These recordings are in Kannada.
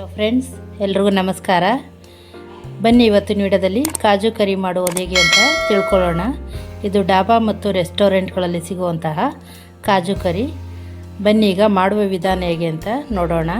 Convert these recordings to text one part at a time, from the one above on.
ಹಲೋ ಫ್ರೆಂಡ್ಸ್ ಎಲ್ರಿಗೂ ನಮಸ್ಕಾರ. ಬನ್ನಿ ಇವತ್ತಿನ ವಿಡಿಯೋದಲ್ಲಿ ಕಾಜು ಕರಿ ಮಾಡುವುದು ಹೇಗೆ ಅಂತ ತಿಳ್ಕೊಳ್ಳೋಣ. ಇದು ಡಾಬಾ ಮತ್ತು ರೆಸ್ಟೋರೆಂಟ್ಗಳಲ್ಲಿ ಸಿಗುವಂತಹ ಕಾಜು ಕರಿ. ಬನ್ನಿ ಈಗ ಮಾಡುವ ವಿಧಾನ ಹೇಗೆ ಅಂತ ನೋಡೋಣ.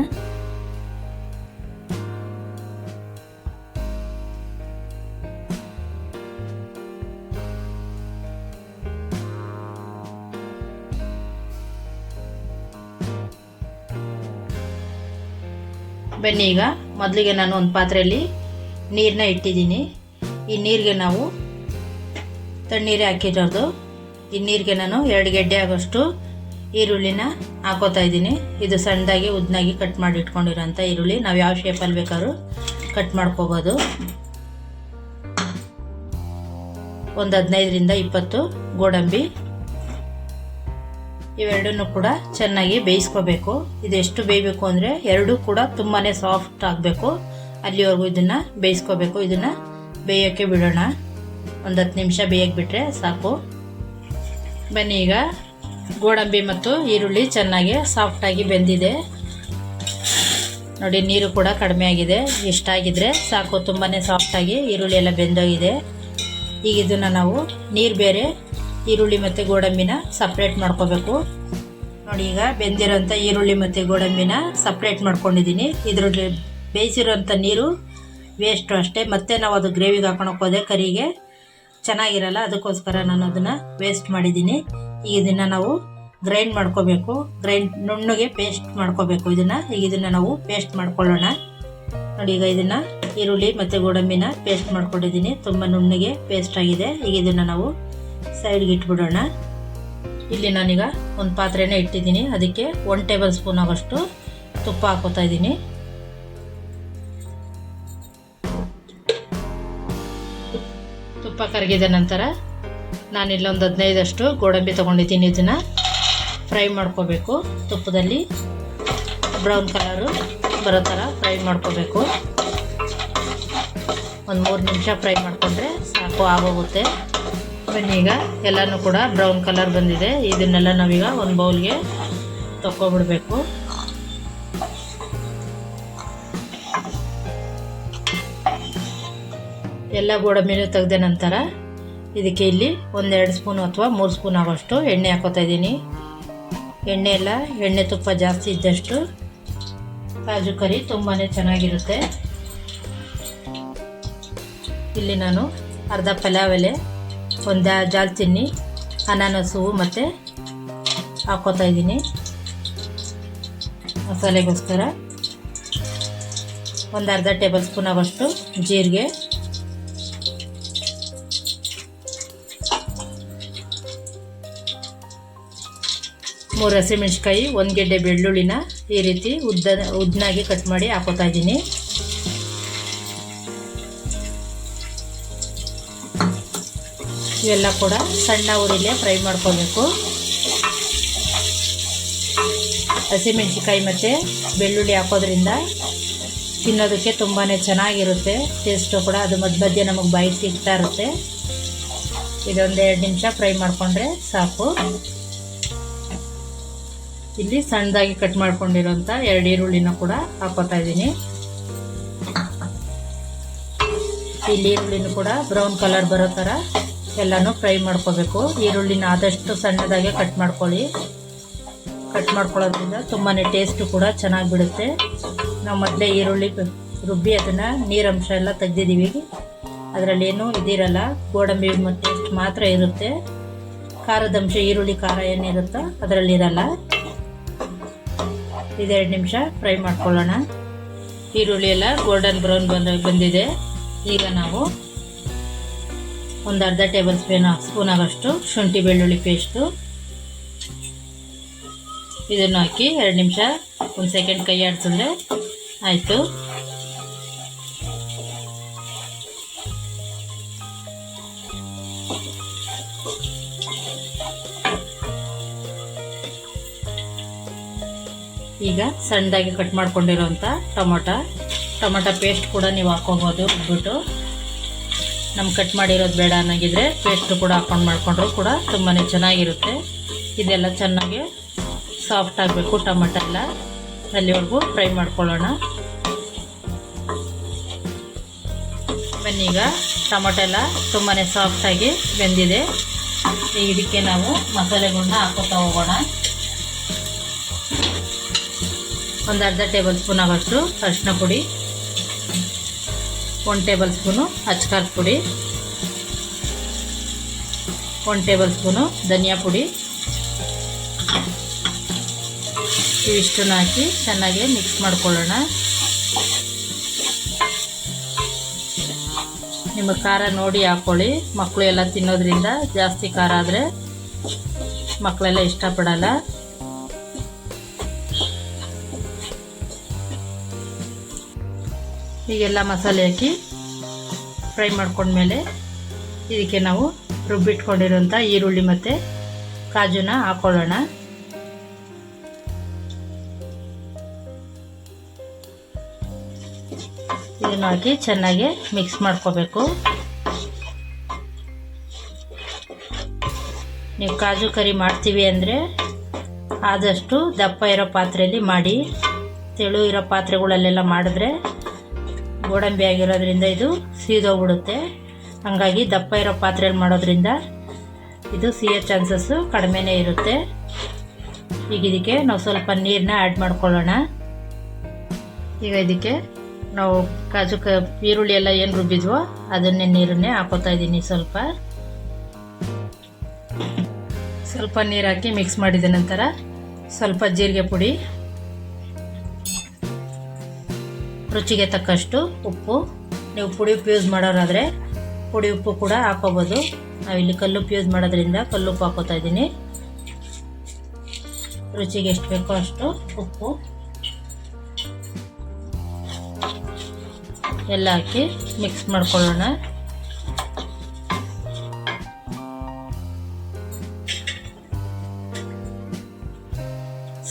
ಬನ್ನಿ ಈಗ ಮೊದಲಿಗೆ ನಾನು ಒಂದು ಪಾತ್ರೆಯಲ್ಲಿ ನೀರನ್ನ ಇಟ್ಟಿದ್ದೀನಿ. ಈ ನೀರಿಗೆ ನಾವು ತಣ್ಣೀರೇ ಹಾಕಿರೋದು. ಈ ನೀರಿಗೆ ನಾನು ಎರಡು ಗೆಡ್ಡೆ ಆಗೋಷ್ಟು ಈರುಳ್ಳಿನ ಹಾಕೋತಾ ಇದ್ದೀನಿ. ಇದು ಸಣ್ಣದಾಗಿ ಉದ್ದನಾಗಿ ಕಟ್ ಮಾಡಿ ಇಟ್ಕೊಂಡಿರೋಂಥ ಈರುಳ್ಳಿ. ನಾವು ಯಾವ ಶೇಪಲ್ಲಿ ಬೇಕಾದ್ರೂ ಕಟ್ ಮಾಡ್ಕೋಬೋದು. ಒಂದು ಹದಿನೈದರಿಂದ ಇಪ್ಪತ್ತು ಗೋಡಂಬಿ ಇವೆರಡನ್ನು ಕೂಡ ಚೆನ್ನಾಗಿ ಬೇಯಿಸ್ಕೋಬೇಕು. ಇದೆಷ್ಟು ಬೇಯಬೇಕು ಅಂದರೆ ಎರಡೂ ಕೂಡ ತುಂಬಾ ಸಾಫ್ಟ್ ಆಗಬೇಕು. ಅಲ್ಲಿವರೆಗೂ ಇದನ್ನು ಬೇಯಿಸ್ಕೋಬೇಕು. ಇದನ್ನು ಬೇಯೋಕ್ಕೆ ಬಿಡೋಣ. ಒಂದು ಹತ್ತು ನಿಮಿಷ ಬೇಯಕ್ಕೆ ಬಿಟ್ಟರೆ ಸಾಕು. ಬನ್ನಿ ಈಗ ಗೋಡಂಬಿ ಮತ್ತು ಈರುಳ್ಳಿ ಚೆನ್ನಾಗಿ ಸಾಫ್ಟಾಗಿ ಬೆಂದಿದೆ. ನೋಡಿ, ನೀರು ಕೂಡ ಕಡಿಮೆ ಆಗಿದೆ. ಇಷ್ಟಾಗಿದ್ದರೆ ಸಾಕು ತುಂಬಾ ಸಾಫ್ಟಾಗಿ ಈರುಳ್ಳಿ ಎಲ್ಲ ಬೆಂದೋಗಿದೆ. ಈಗ ಇದನ್ನು ನಾವು ನೀರು ಬೇರೆ ಈರುಳ್ಳಿ ಮತ್ತು ಗೋಡಂಬಿನ ಸಪ್ರೇಟ್ ಮಾಡ್ಕೋಬೇಕು. ನೋಡಿ ಈಗ ಬೆಂದಿರೋಂಥ ಈರುಳ್ಳಿ ಮತ್ತು ಗೋಡಂಬಿನ ಸಪ್ರೇಟ್ ಮಾಡ್ಕೊಂಡಿದ್ದೀನಿ. ಇದರಲ್ಲಿ ಬೇಯಿಸಿರೋಂಥ ನೀರು ವೇಸ್ಟು ಅಷ್ಟೇ. ಮತ್ತೆ ನಾವು ಅದು ಗ್ರೇವಿಗೆ ಹಾಕೊಳಕ್ಕೆ ಹೋದೆ ಕರಿಗೆ. ಚೆನ್ನಾಗಿರಲ್ಲ, ಅದಕ್ಕೋಸ್ಕರ ನಾನು ಅದನ್ನು ವೇಸ್ಟ್ ಮಾಡಿದ್ದೀನಿ. ಈಗ ಇದನ್ನು ನಾವು ಗ್ರೈಂಡ್ ಮಾಡ್ಕೋಬೇಕು. ಗ್ರೈಂಡ್ ನುಣ್ಣಗೆ ಪೇಸ್ಟ್ ಮಾಡ್ಕೋಬೇಕು ಇದನ್ನು. ಈಗ ಇದನ್ನು ನಾವು ಪೇಸ್ಟ್ ಮಾಡ್ಕೊಳ್ಳೋಣ. ನೋಡಿ ಈಗ ಇದನ್ನು ಈರುಳ್ಳಿ ಮತ್ತು ಗೋಡಂಬಿನ ಪೇಸ್ಟ್ ಮಾಡ್ಕೊಂಡಿದ್ದೀನಿ. ತುಂಬ ನುಣ್ಣಗೆ ಪೇಸ್ಟ್ ಆಗಿದೆ. ಈಗ ಇದನ್ನು ನಾವು ಸೈಡ್ಗೆ ಇಟ್ಬಿಡೋಣ. ಇಲ್ಲಿ ನಾನೀಗ ಒಂದು ಪಾತ್ರೆನೇ ಇಟ್ಟಿದ್ದೀನಿ. ಅದಕ್ಕೆ ಒನ್ ಟೇಬಲ್ ಸ್ಪೂನ್ ಆಗೋಷ್ಟು ತುಪ್ಪ ಹಾಕೋತಾ ಇದ್ದೀನಿ. ತುಪ್ಪ ಕರಗಿದ ನಂತರ ನಾನಿಲ್ಲ ಒಂದು ಹದಿನೈದಷ್ಟು ಗೋಡಂಬಿ ತೊಗೊಂಡಿದ್ದೀನಿ. ಇದನ್ನು ಫ್ರೈ ಮಾಡ್ಕೋಬೇಕು. ತುಪ್ಪದಲ್ಲಿ ಬ್ರೌನ್ ಕಲರು ಬರೋ ಥರ ಫ್ರೈ ಮಾಡ್ಕೋಬೇಕು. ಒಂದು ಮೂರು ನಿಮಿಷ ಫ್ರೈ ಮಾಡಿಕೊಂಡ್ರೆ ಸಾಕು, ಆಗೋಗುತ್ತೆ. ಬನ್ನಿ ಈಗ. ಎಲ್ಲನೂ ಕೂಡ ಬ್ರೌನ್ ಕಲರ್ ಬಂದಿದೆ. ಇದನ್ನೆಲ್ಲ ನಾವೀಗ ಒಂದು ಬೌಲ್ಗೆ ತಗೊಬಿಡ್ಬೇಕು ಎಲ್ಲ ಗೋಡಂಬಿನೂ ತೆಗೆದ ನಂತರ ಇದಕ್ಕೆ ಇಲ್ಲಿ ಒಂದೆರಡು ಸ್ಪೂನ್ ಅಥವಾ ಮೂರು ಸ್ಪೂನ್ ಆಗೋಷ್ಟು ಎಣ್ಣೆ ಹಾಕೋತಾ ಇದ್ದೀನಿ. ಎಣ್ಣೆ ಎಲ್ಲ, ಎಣ್ಣೆ ತುಪ್ಪ ಜಾಸ್ತಿ ಇದ್ದಷ್ಟು ಕಾಜು ಕರಿ ತುಂಬಾ ಚೆನ್ನಾಗಿರುತ್ತೆ. ಇಲ್ಲಿ ನಾನು ಅರ್ಧ ಪಲಾವ್ ಎಲೆ ಒಂದು ಜಾಲ್ಚಿನ್ನಿ ಅನಾನಸು ಮತ್ತು ಹಾಕೋತಾ ಇದ್ದೀನಿ. ಮಸಾಲೆಗೋಸ್ಕರ ಒಂದು ಅರ್ಧ ಟೇಬಲ್ ಸ್ಪೂನ್ ಆಗೋಷ್ಟು ಜೀರಿಗೆ. ಮೂರು ಹಸಿಮೆಣ್ಸಿಕಾಯಿ ಒಂದು ಗೆಡ್ಡೆ ಬೆಳ್ಳುಳ್ಳಿನ ಈ ರೀತಿ ಉದ್ದ ಉದ್ದನಾಗಿ ಕಟ್ ಮಾಡಿ ಹಾಕೋತಾ ಇದ್ದೀನಿ. ಇವೆಲ್ಲ ಕೂಡ ಸಣ್ಣ ಉರಿಲೇ ಫ್ರೈ ಮಾಡ್ಕೋಬೇಕು. ಹಸಿಮೆಣ್ಸಿಕಾಯಿ ಮತ್ತು ಬೆಳ್ಳುಳ್ಳಿ ಹಾಕೋದ್ರಿಂದ ತಿನ್ನೋದಕ್ಕೆ ತುಂಬಾ ಚೆನ್ನಾಗಿರುತ್ತೆ. ಟೇಸ್ಟು ಕೂಡ ಅದು ಮಧ್ಯ ಮಧ್ಯೆ ನಮಗೆ ಬಾಯಿ ಸಿಗ್ತಾ ಇರುತ್ತೆ. ಇದೊಂದು ಎರಡು ನಿಮಿಷ ಫ್ರೈ ಮಾಡಿಕೊಂಡ್ರೆ ಸಾಕು. ಇಲ್ಲಿ ಸಣ್ಣದಾಗಿ ಕಟ್ ಮಾಡ್ಕೊಂಡಿರೋಂಥ ಎರಡು ಈರುಳ್ಳಿನ ಕೂಡ ಹಾಕೋತಾ ಇದ್ದೀನಿ. ಇಲ್ಲಿ ಈರುಳ್ಳಿನೂ ಕೂಡ ಬ್ರೌನ್ ಕಲರ್ ಬರೋ ಥರ ಎಲ್ಲನೂ ಫ್ರೈ ಮಾಡ್ಕೋಬೇಕು. ಈರುಳ್ಳಿನ ಆದಷ್ಟು ಸಣ್ಣದಾಗೆ ಕಟ್ ಮಾಡ್ಕೊಳ್ಳಿ. ಕಟ್ ಮಾಡ್ಕೊಳ್ಳೋದ್ರಿಂದ ತುಂಬಾ ಟೇಸ್ಟು ಕೂಡ ಚೆನ್ನಾಗಿ ಬಿಡುತ್ತೆ. ನಾವು ಮೊದಲೇ ಈರುಳ್ಳಿ ರುಬ್ಬಿ ಅದನ್ನು ನೀರಂಶ ಎಲ್ಲ ತೆಗ್ದಿದ್ದೀವಿ. ಅದರಲ್ಲಿ ಏನೂ ಇದಿರಲ್ಲ, ಗೋಡಂಬಿ ಟೇಸ್ಟ್ ಮಾತ್ರ ಇರುತ್ತೆ. ಖಾರದ ಅಂಶ, ಈರುಳ್ಳಿ ಖಾರ ಏನಿರುತ್ತೋ ಅದರಲ್ಲಿ ಇರಲ್ಲ. ಇದೆರಡು ನಿಮಿಷ ಫ್ರೈ ಮಾಡ್ಕೊಳ್ಳೋಣ. ಈರುಳ್ಳಿ ಎಲ್ಲ ಗೋಲ್ಡನ್ ಬ್ರೌನ್ ಬಂದ, ಬಂದಿದೆ. ಈಗ ನಾವು ಒಂದು ಅರ್ಧ ಟೇಬಲ್ ಸ್ಪೂನ್ ಸ್ಪೂನ್ ಆಗೋಷ್ಟು ಶುಂಠಿ ಬೆಳ್ಳುಳ್ಳಿ ಪೇಸ್ಟು. ಇದನ್ನು ಹಾಕಿ ಎರಡು ನಿಮಿಷ, ಒಂದು ಸೆಕೆಂಡ್ ಕೈ ಆಡಿಸಿದ್ರೆ ಆಯಿತು. ಈಗ ಸಣ್ಣದಾಗಿ ಕಟ್ ಮಾಡ್ಕೊಂಡಿರೋಂಥ ಟೊಮೊಟೊ. ಟೊಮೊಟೊ ಪೇಸ್ಟ್ ಕೂಡ ನೀವು ಹಾಕ್ಕೊಬೋದು ಬಿಟ್ಟು ನಮ್ಗೆ ಕಟ್ ಮಾಡಿರೋದು ಬೇಡ ಅನ್ನಂಗಿದ್ರೆ ಪೇಸ್ಟು ಕೂಡ ಹಾಕೊಂಡು ಮಾಡಿಕೊಂಡ್ರು ಕೂಡ ತುಂಬಾ ಚೆನ್ನಾಗಿರುತ್ತೆ. ಇದೆಲ್ಲ ಚೆನ್ನಾಗಿ ಸಾಫ್ಟ್ ಆಗಬೇಕು ಟೊಮೊಟೊ ಎಲ್ಲ. ಅಲ್ಲಿವರೆಗೂ ಫ್ರೈ ಮಾಡ್ಕೊಳ್ಳೋಣ. ಬನ್ನೀಗ ಟೊಮೆಟೊ ಎಲ್ಲ ತುಂಬಾ ಸಾಫ್ಟಾಗಿ ಬೆಂದಿದೆ. ಇದಕ್ಕೆ ನಾವು ಮಸಾಲೆಗಳನ್ನ ಹಾಕೋತಾ ಹೋಗೋಣ. ಒಂದು ಅರ್ಧ ಟೇಬಲ್ ಸ್ಪೂನ್ ಆಗೋಷ್ಟು ಅರಿಶಿನ ಪುಡಿ. ಒಂದು ಟೇಬಲ್ ಸ್ಪೂನು ಅಚ್ಕಾರ್ ಪುಡಿ ಒನ್ ಟೇಬಲ್ ಸ್ಪೂನು ಧನಿಯಾ ಪುಡಿ. ಇವಿಷ್ಟನ್ನು ಹಾಕಿ ಚೆನ್ನಾಗಿ ಮಿಕ್ಸ್ ಮಾಡ್ಕೊಳ್ಳೋಣ. ನಿಮ್ಮ ಖಾರ ನೋಡಿ ಹಾಕ್ಕೊಳ್ಳಿ ಮಕ್ಕಳು ಎಲ್ಲ ತಿನ್ನೋದ್ರಿಂದ ಜಾಸ್ತಿ ಖಾರ ಆದರೆ ಮಕ್ಕಳೆಲ್ಲ ಇಷ್ಟಪಡಲ್ಲ. ಹೀಗೆಲ್ಲ ಮಸಾಲೆ ಹಾಕಿ ಫ್ರೈ ಮಾಡ್ಕೊಂಡ್ಮೇಲೆ ಇದಕ್ಕೆ ನಾವು ರುಬ್ಬಿಟ್ಕೊಂಡಿರೋಂಥ ಈರುಳ್ಳಿ ಮತ್ತು ಕಾಜುನ ಹಾಕ್ಕೊಳ್ಳೋಣ ಇದನ್ನು ಹಾಕಿ ಚೆನ್ನಾಗಿ ಮಿಕ್ಸ್ ಮಾಡ್ಕೋಬೇಕು. ನೀವು ಕಾಜು ಕರಿ ಮಾಡ್ತೀವಿ ಅಂದರೆ ಆದಷ್ಟು ದಪ್ಪ ಇರೋ ಪಾತ್ರೆಯಲ್ಲಿ ಮಾಡಿ, ತೆಳು ಇರೋ ಪಾತ್ರೆಗಳಲ್ಲೆಲ್ಲ ಮಾಡಿದ್ರೆ ಗೋಡಂಬಿ ಆಗಿರೋದ್ರಿಂದ ಇದು ಸೀದೋಗ್ಬಿಡುತ್ತೆ. ಹಾಗಾಗಿ ದಪ್ಪ ಇರೋ ಪಾತ್ರೆಯಲ್ಲಿ ಮಾಡೋದ್ರಿಂದ ಇದು ಸಿಯೋ ಚಾನ್ಸಸ್ಸು ಕಡಿಮೆನೇ ಇರುತ್ತೆ. ಈಗ ಇದಕ್ಕೆ ನಾವು ಸ್ವಲ್ಪ ನೀರನ್ನ ಆ್ಯಡ್ ಮಾಡ್ಕೊಳ್ಳೋಣ. ಈಗ ಇದಕ್ಕೆ ನಾವು ಕಾಜು ಕ, ಈರುಳ್ಳಿ ಎಲ್ಲ ಏನು ರುಬ್ಬಿದ್ವೋ ಅದನ್ನೇ ನೀರನ್ನೇ ಹಾಕೋತಾ ಇದ್ದೀನಿ ಸ್ವಲ್ಪ. ಸ್ವಲ್ಪ ನೀರು ಹಾಕಿ ಮಿಕ್ಸ್ ಮಾಡಿದ ನಂತರ ಸ್ವಲ್ಪ ಜೀರಿಗೆ ಪುಡಿ. ರುಚಿಗೆ ತಕ್ಕಷ್ಟು ಉಪ್ಪು. ನೀವು ಪುಡಿ ಉಪ್ಪು ಯೂಸ್ ಮಾಡೋರಾದರೆ ಪುಡಿ ಉಪ್ಪು ಕೂಡ ಹಾಕೋಬೋದು. ನಾವಿಲ್ಲಿ ಕಲ್ಲುಪ್ಪು ಯೂಸ್ ಮಾಡೋದ್ರಿಂದ ಕಲ್ಲುಪ್ಪು ಹಾಕೋತಾ ಇದ್ದೀನಿ. ರುಚಿಗೆ ಎಷ್ಟು ಬೇಕೋ ಅಷ್ಟು ಉಪ್ಪು. ಎಲ್ಲ ಹಾಕಿ ಮಿಕ್ಸ್ ಮಾಡ್ಕೊಳ್ಳೋಣ.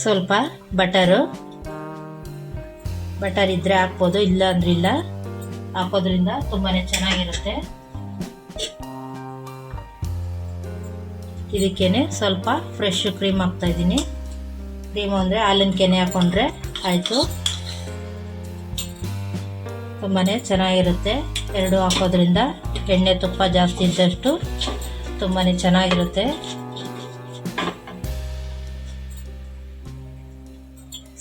ಸ್ವಲ್ಪ ಬಟರು ಬಟರ್ ಇದ್ದರೆ ಹಾಕ್ಬೋದು, ಇಲ್ಲ ಅಂದ್ರೆ ಇಲ್ಲ. ಹಾಕೋದ್ರಿಂದ ತುಂಬಾ ಚೆನ್ನಾಗಿರುತ್ತೆ. ಇದಕ್ಕೇನೆ ಸ್ವಲ್ಪ ಫ್ರೆಶ್ ಕ್ರೀಮ್ ಹಾಕ್ತಾ ಇದ್ದೀನಿ. ಕ್ರೀಮ್ ಅಂದರೆ ಹಾಲಿನ ಕೆನೆ ಹಾಕೊಂಡ್ರೆ ಆಯಿತು. ತುಂಬಾ ಚೆನ್ನಾಗಿರುತ್ತೆ. ಎರಡು ಹಾಕೋದ್ರಿಂದ ಎಣ್ಣೆ ತುಪ್ಪ ಜಾಸ್ತಿ ಇದ್ದಷ್ಟು ತುಂಬಾ ಚೆನ್ನಾಗಿರುತ್ತೆ.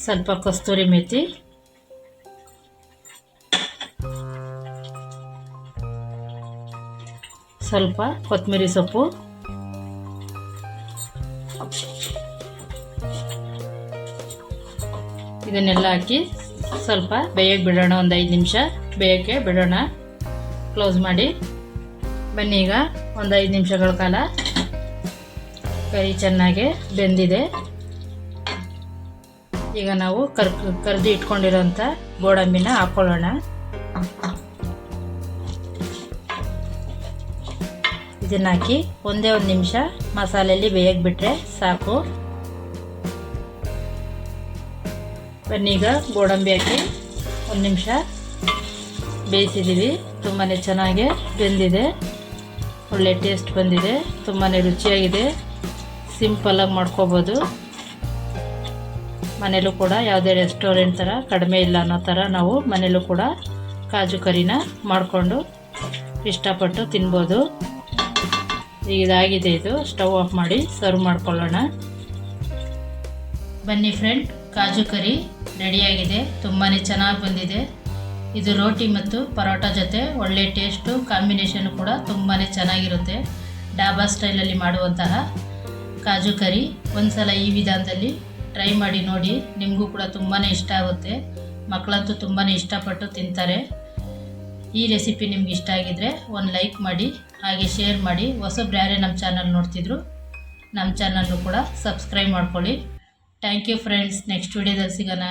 ಸ್ವಲ್ಪ ಕಸ್ತೂರಿ ಮೆಥಿ ಸ್ವಲ್ಪ ಕೊತ್ತಂಬರಿ ಸೊಪ್ಪು. ಇದನ್ನೆಲ್ಲ ಹಾಕಿ ಸ್ವಲ್ಪ ಬೇಯಕ್ಕೆ ಬಿಡೋಣ ಒಂದು ಐದು ನಿಮಿಷ. ಬೇಯಕ್ಕೆ ಬಿಡೋಣ. ಕ್ಲೋಸ್ ಮಾಡಿ. ಬನ್ನಿ ಈಗ ಒಂದು ಐದು ನಿಮಿಷಗಳ ಕಾಲ. ಕರಿ ಚೆನ್ನಾಗಿ ಬೆಂದಿದೆ. ಈಗ ನಾವು ಕರ್ ಕರ್ದು ಇಟ್ಕೊಂಡಿರೋಂಥ ಗೋಡಂಬಿನ ಹಾಕ್ಕೊಳ್ಳೋಣ ಇದನ್ನ ಹಾಕಿ ಒಂದೇ ಒಂದು ನಿಮಿಷ ಮಸಾಲೆಯಲ್ಲಿ ಬೇಯಕ್ಕೆ ಬಿಟ್ಟರೆ ಸಾಕು. ಬನ್ನೀಗ ಗೋಡಂಬಿ ಹಾಕಿ ಒಂದು ನಿಮಿಷ ಬೇಯಿಸಿದ್ದೀವಿ ತುಂಬಾ ಚೆನ್ನಾಗಿ ಬೆಂದಿದೆ. ಒಳ್ಳೆ ಟೇಸ್ಟ್ ಬಂದಿದೆ. ತುಂಬಾ ರುಚಿಯಾಗಿದೆ. ಸಿಂಪಲಾಗಿ ಮಾಡ್ಕೋಬೋದು. ಮನೇಲೂ ಕೂಡ ಯಾವುದೇ ರೆಸ್ಟೋರೆಂಟ್ ಥರ ಕಡಿಮೆ ಇಲ್ಲ ಅನ್ನೋ ಥರ ನಾವು ಮನೇಲೂ ಕೂಡ ಕಾಜು ಕರಿನ ಮಾಡಿಕೊಂಡು ಇಷ್ಟಪಟ್ಟು ತಿನ್ಬೋದು. ಇದಾಗಿದೆ ಇದು. ಸ್ಟವ್ ಆಫ್ ಮಾಡಿ ಸರ್ವ್ ಮಾಡ್ಕೊಳ್ಳೋಣ. ಬನ್ನಿ ಫ್ರೆಂಡ್ ಕಾಜು ಕರಿ ರೆಡಿಯಾಗಿದೆ ತುಂಬಾ ಚೆನ್ನಾಗಿ ಬಂದಿದೆ. ಇದು ರೋಟಿ ಮತ್ತು ಪರೋಟ ಜೊತೆ. ಒಳ್ಳೆ ಟೇಸ್ಟು ಕಾಂಬಿನೇಷನ್ ಕೂಡ ತುಂಬಾ ಚೆನ್ನಾಗಿರುತ್ತೆ. ಡಾಬಾ ಸ್ಟೈಲಲ್ಲಿ ಮಾಡುವಂತಹ ಕಾಜು ಕರಿ. ಒಂದ್ಸಲ ಈ ವಿಧಾನದಲ್ಲಿ ಟ್ರೈ ಮಾಡಿ ನೋಡಿ. ನಿಮಗೂ ಕೂಡ ತುಂಬಾ ಇಷ್ಟ ಆಗುತ್ತೆ. ಮಕ್ಕಳಂತೂ ತುಂಬಾ ಇಷ್ಟಪಟ್ಟು ತಿಂತಾರೆ. ಈ ರೆಸಿಪಿ ನಿಮ್ಗೆ ಇಷ್ಟ ಆಗಿದ್ರೆ ಒಂದು ಲೈಕ್ ಮಾಡಿ, ಹಾಗೆ ಶೇರ್ ಮಾಡಿ. ಹೊಸಬ್ರು ಯಾರೇ ನಮ್ಮ ಚಾನಲ್ ನೋಡ್ತಿದ್ರು ನಮ್ಮ ಚಾನಲ್ನು ಕೂಡ ಸಬ್ಸ್ಕ್ರೈಬ್ ಮಾಡ್ಕೊಳ್ಳಿ. ಥ್ಯಾಂಕ್ ಯು ಫ್ರೆಂಡ್ಸ್ ನೆಕ್ಸ್ಟ್ ವಿಡಿಯೋದಲ್ಲಿ ಸಿಗೋಣ.